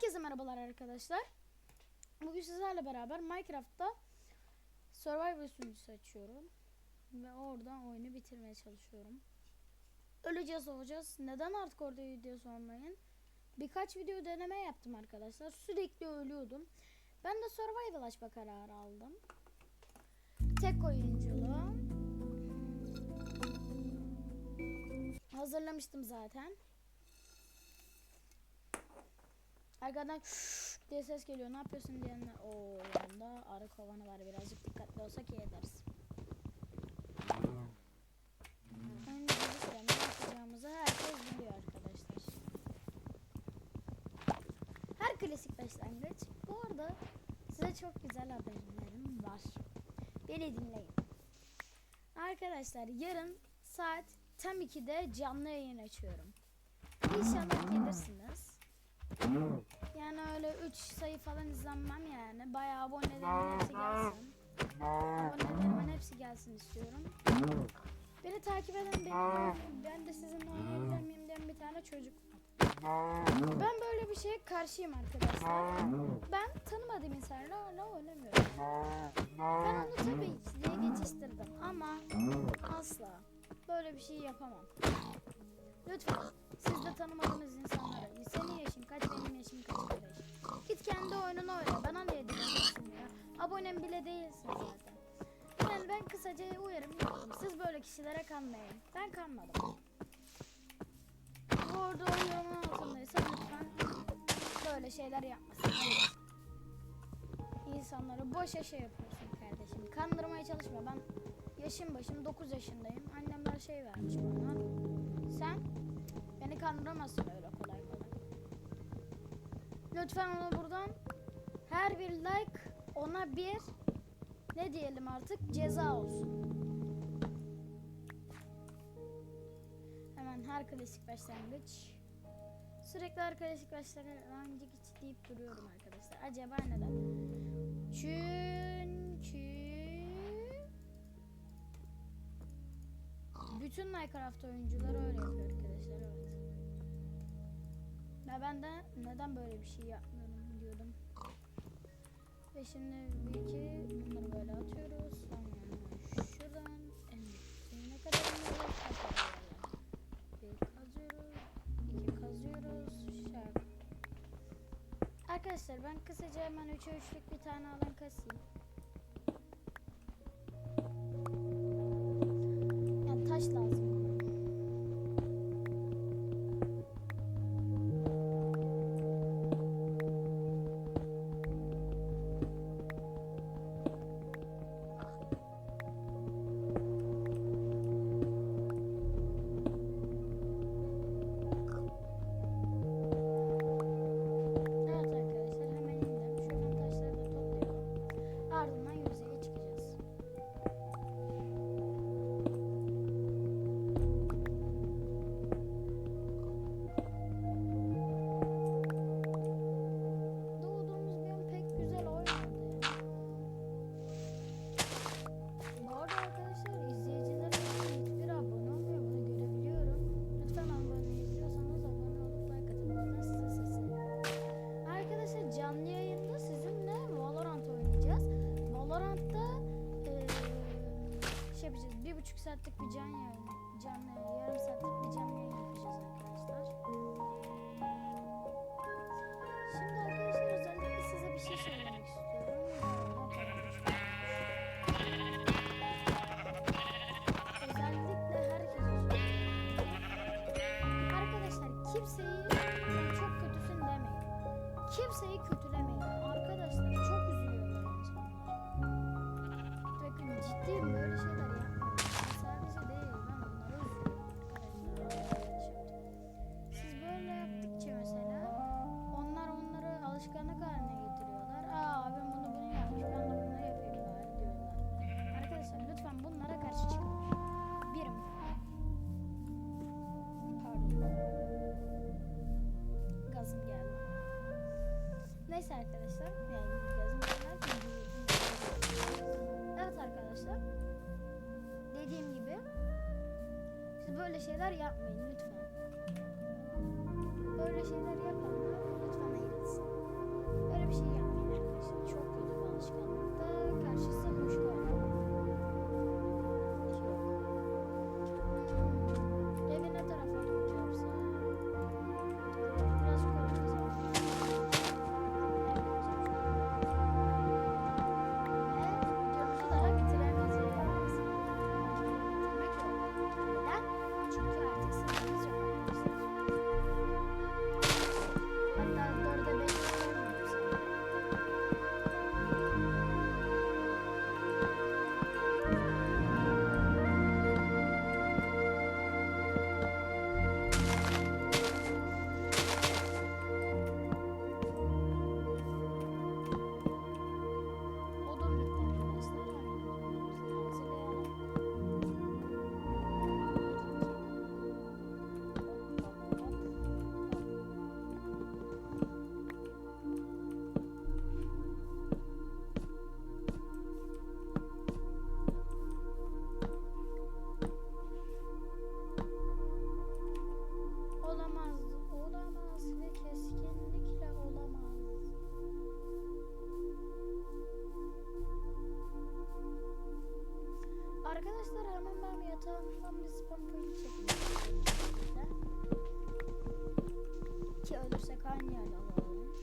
Herkese merhabalar arkadaşlar. Bugün sizlerle beraber Minecraft'ta Survivor sunucusu açıyorum. Ve oradan oyunu bitirmeye çalışıyorum. Öleceğiz olacağız. Neden artık orada video sormayın. Birkaç video deneme yaptım arkadaşlar. Sürekli ölüyordum. Ben de Survival açma kararı aldım. Tek oyunculuğu. Hazırlamıştım zaten. Arkadan diye ses geliyor. Ne yapıyorsun diyenler. O yanda arı kovanı var. Birazcık dikkatli olsak iyi ederiz. Her klasik başlangıç. Bu arada size çok güzel haberlerim var. Beni dinleyin. Arkadaşlar yarın saat tam 2'de canlı yayın açıyorum. İnşallah gelirsiniz. Yani öyle 3 sayı falan izlenmem yani. Bayağı abonelerimin hepsi gelsin. Abonelerimin hepsi gelsin istiyorum. Beni takip eden benim, ben de sizinle oynayabilir miyim diyen bir tane çocuk. Ben böyle bir şeye karşıyım arkadaşlar. Ben tanımadığım insanlarla oynamıyorum. Ben onu tabii ki diye geçiştirdim ama asla böyle bir şey yapamam. Lütfen siz de tanımadığınız insanlara senin oyununu oyna. Niye dinliyorsun ya? Abonem bile değilsin zaten. Yani ben kısaca uyarım. Siz böyle kişilere kanmayın. Ben kanmadım. Bu arada oyunun altındaysa lütfen böyle şeyler yapmasın. İnsanları boşa şey yapıyorsun kardeşim. Kandırmaya çalışma. Ben yaşım başım 9 yaşındayım. Annemler şey vermiş bana. Sen beni kandıramazsın öyle kolay kolay. Lütfen ona buradan her bir like ona bir ne diyelim artık ceza olsun. Hemen her klasik başlangıç. Sürekli her klasik başlangıç deyip duruyorum arkadaşlar. Acaba neden? Çünkü bütün Minecraft oyuncuları öyle yapıyor arkadaşlar evet. Ve ben de neden böyle bir şey yapmıyorum diyordum. Ve şimdi bir iki bunları böyle atıyoruz. Sonra şuradan en ne kadar. Kaçıyoruz. Bir kazıyoruz. iki kazıyoruz. Şöyle. Arkadaşlar ben kısaca hemen 3'e 3'lük bir tane alan kasayım. Yani taş lazım. Saatlik bir can yayın, canlı yarım alışkanlık haline getiriyorlar. Aa abim bunu bunu yapmış ben de bunu yapayım bari diyorlar. Arkadaşlar lütfen bunlara karşı çıkın. Birim. Pardon. Gazım geldi. Neyse arkadaşlar. Yani gazım geldi. Evet arkadaşlar. Dediğim gibi siz böyle şeyler yapmayın lütfen. Böyle şeyler yapanlar ben yatağımdan bir spam point çekeyim. Ki ölürsek aynı yerde alalım.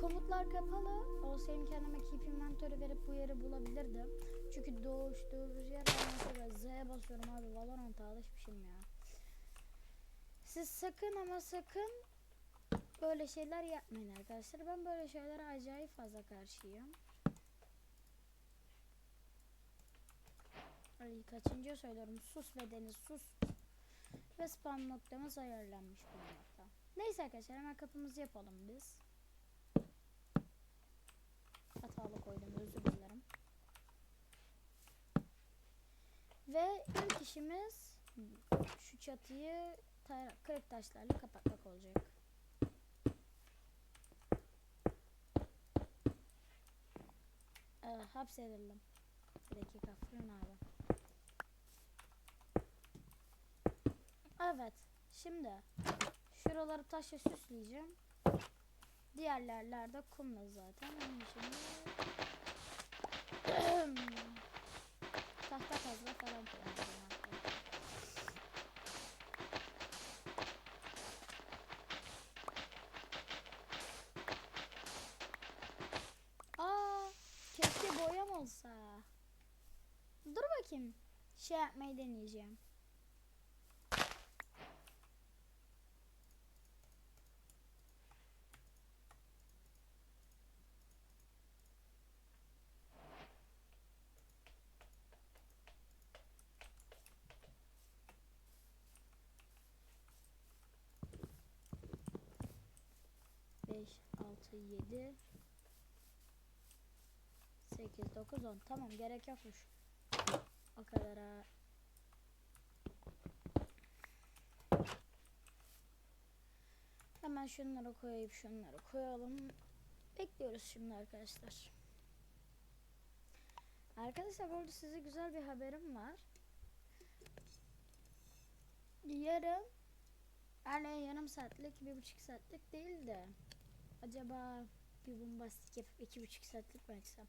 Komutlar kapalı. Olsaydım kendime keep inventory verip bu yeri bulabilirdim. Çünkü doğuştuğumuz yer mesela Z'ye basıyorum abi. Valorant'a alışmışım ya. Siz sakın ama sakın böyle şeyler yapmayın arkadaşlar. Ben böyle şeylere acayip fazla karşıyım. Ay kaçıncı söylüyorum. Sus be Deniz sus. Ve spam noktamız ayarlanmış bulunmakta. Neyse arkadaşlar hemen kapımızı yapalım biz. Hatalı koydum özür dilerim. Ve ilk işimiz şu çatıyı kırık taşlarla kapatmak olacak. Ee, hapsedildim. Bir dakika fırın abi. Evet. Şimdi şuraları taşla süsleyeceğim. Diğer yerlerde kumla zaten. İçin tahta kazma falan keşke boyam olsa. Dur bakayım. Şey yapmayı deneyeceğim. 7 8 9 10 tamam gerek yokmuş o kadar ha. Hemen şunları koyayım şunları koyalım. Bekliyoruz şimdi arkadaşlar. Arkadaşlar burada size güzel bir haberim var. Yarın yani yarım saatlik bir buçuk saatlik değil de acaba bir bombastik yapıp iki buçuk saatlik mi açsam?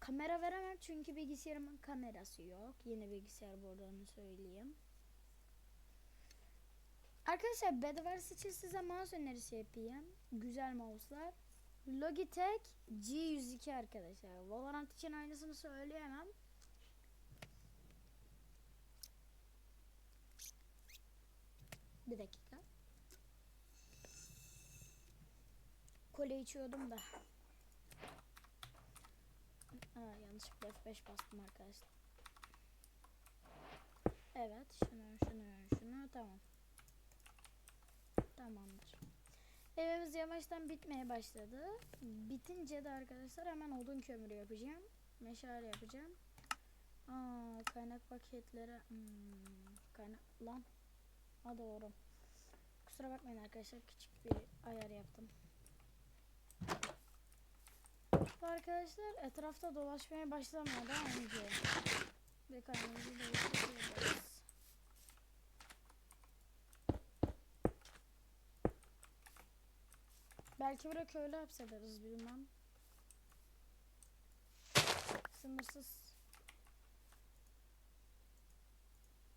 Kamera veremem çünkü bilgisayarımın kamerası yok. Yeni bilgisayar bu arada onu söyleyeyim. Arkadaşlar Bedwars için size mouse önerisi yapayım. Güzel mouse'lar. Logitech G102 arkadaşlar. Valorant için aynısını söyleyemem. Bir dakika. Kole içiyordum da. Aa, yanlışlıkla F5 bastım arkadaşlar. Evet. Şunu, şunu, şunu. Tamam. Tamamdır. Evimiz yavaştan bitmeye başladı. Bitince de arkadaşlar hemen odun kömürü yapacağım. Meşale yapacağım. Aa, kaynak paketleri. Hmm, kaynak lan. Ha doğru. Kusura bakmayın arkadaşlar küçük bir ayar yaptım. Arkadaşlar etrafta dolaşmaya başlamadan önce ve kaynağımızı değiştiriyoruz. Belki buraya köylü hapsederiz bilmem. Sınırsız.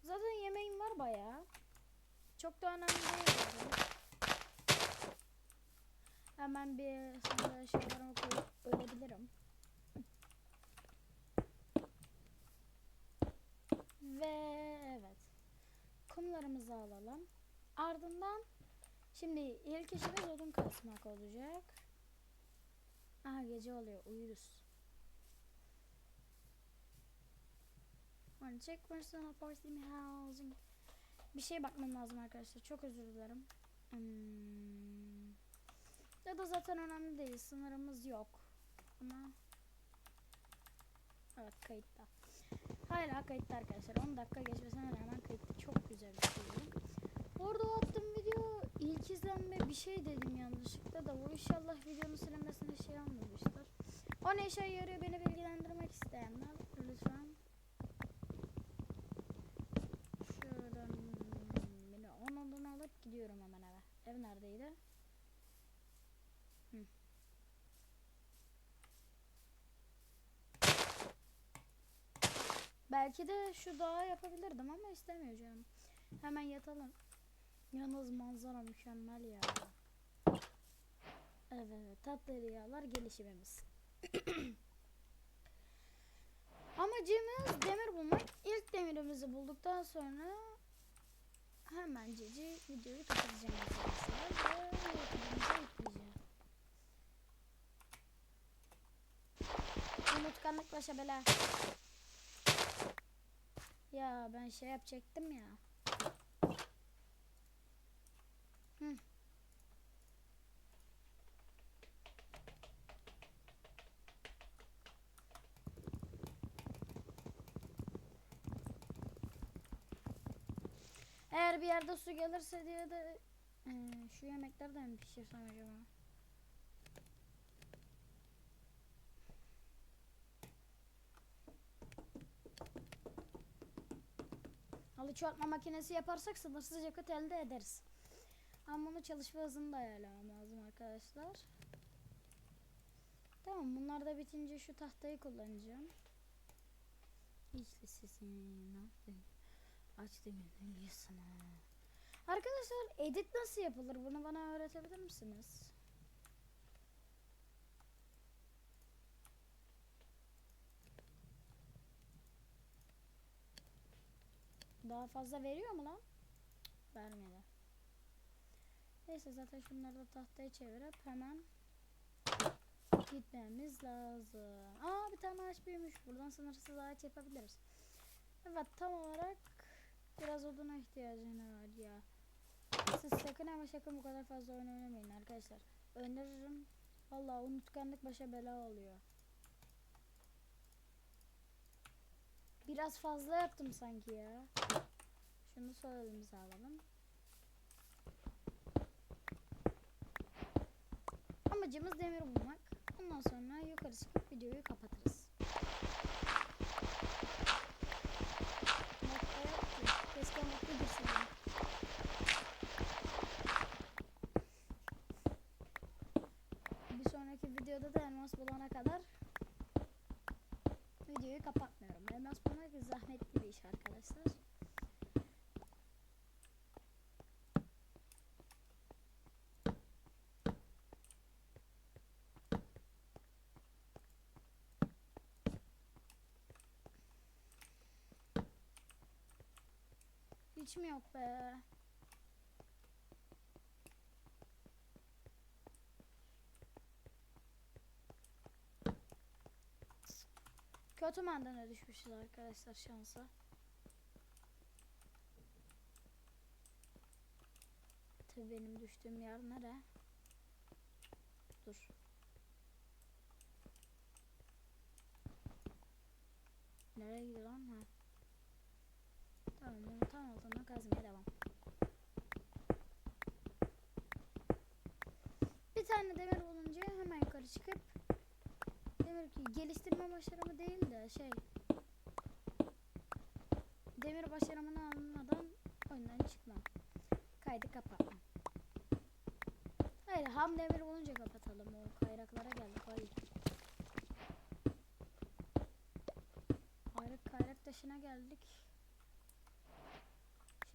Zaten yemeğim var bayağı. Çok da önemli değil. yani. Hemen bir sonra şeylerimi koyup ölebilirim. Ve evet. Kumlarımızı alalım. Ardından şimdi ilk işimiz odun kasmak olacak. Aha gece oluyor. Uyuruz. One check personal party housing. Bir şey bakmam lazım arkadaşlar. Çok özür dilerim. Hmm. Ya da zaten önemli değil. Sınırımız yok. Ama Evet kayıtta. Hala kayıtta arkadaşlar. 10 dakika geçmesine rağmen kayıtta. Çok güzel bir şey. Orada o attığım video ilk izlenme bir şey dedim yanlışlıkla da bu inşallah videonun silinmesine şey almamıştır. O ne işe yarıyor beni bilgilendirmek isteyenler lütfen. Şuradan beni onundan alıp gidiyorum hemen eve. Ev neredeydi? Belki de şu dağı yapabilirdim ama istemiyor canım. Hemen yatalım. Yalnız manzara mükemmel ya. Evet, tatlı rüyalar gelişimimiz. Amacımız demir bulmak. İlk demirimizi bulduktan sonra hemenceci videoyu kapatacağım. Ve. Unutkanlık bela. Ya ben şey yapacaktım ya. Hı. Eğer bir yerde su gelirse diye de eee, şu yemekleri de mi pişirsem acaba? Çoğaltma makinesi yaparsak sınırsız yakıt elde ederiz. Ama bunu çalışma hızını da ayarlamam lazım arkadaşlar. Tamam bunlar da bitince şu tahtayı kullanacağım. İşte sesin ne yaptın? Aç demin uyuyasana. Arkadaşlar edit nasıl yapılır? Bunu bana öğretebilir misiniz? Daha fazla veriyor mu lan? Vermedi. Neyse zaten şunları da tahtaya çevirip hemen gitmemiz lazım. Aa bir tane ağaç büyümüş. Buradan sınırsız ağaç yapabiliriz. Evet tam olarak biraz oduna ihtiyacın var ya. Siz sakın ama sakın bu kadar fazla oyun oynamayın arkadaşlar. Öneririm. Vallahi unutkanlık başa bela oluyor. Biraz fazla yaptım sanki ya. Şunu sol elimize alalım. Amacımız demir bulmak. Ondan sonra yukarı çıkıp videoyu kapatırız. Nokta yok ki. Keşke nokta girseydim. Bir sonraki videoda da elmas bulana kadar videoyu kapatmıyorum. Elmas bulmak zahmetli bir iş arkadaşlar. Hiç mi yok be? Kötü mandana düşmüşüz arkadaşlar şansa. Tabii benim düştüğüm yer nere? Dur. Nereye gidiyor bunu tam altına kazmaya devam. Bir tane demir bulunca hemen yukarı çıkıp demir geliştirme başarımı değil de şey demir başarımını almadan oyundan çıkmam. Kaydı kapatmam. Hayır ham demir bulunca kapatalım o kayraklara geldik hayır. Kayrak kayrak taşına geldik.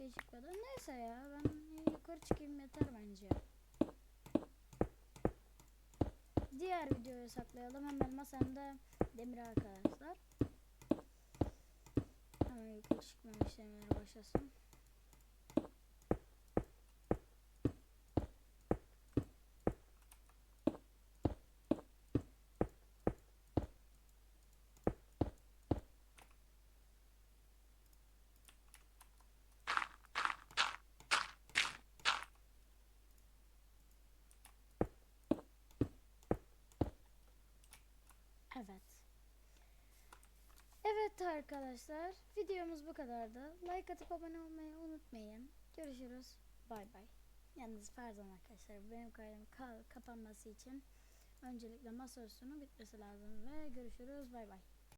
Şey çıkmadı. Neyse ya ben yukarı çıkayım yeter bence. Diğer videoyu saklayalım. Hem elmas hem de demir arkadaşlar. Hemen yukarı çıkmam işlemleri başlasın. Evet. Evet arkadaşlar videomuz bu kadardı. Like atıp abone olmayı unutmayın. Görüşürüz. Bay bay. Yalnız pardon arkadaşlar benim kaydım ka- kapanması için öncelikle masa üstünün bitmesi lazım ve görüşürüz. Bay bay.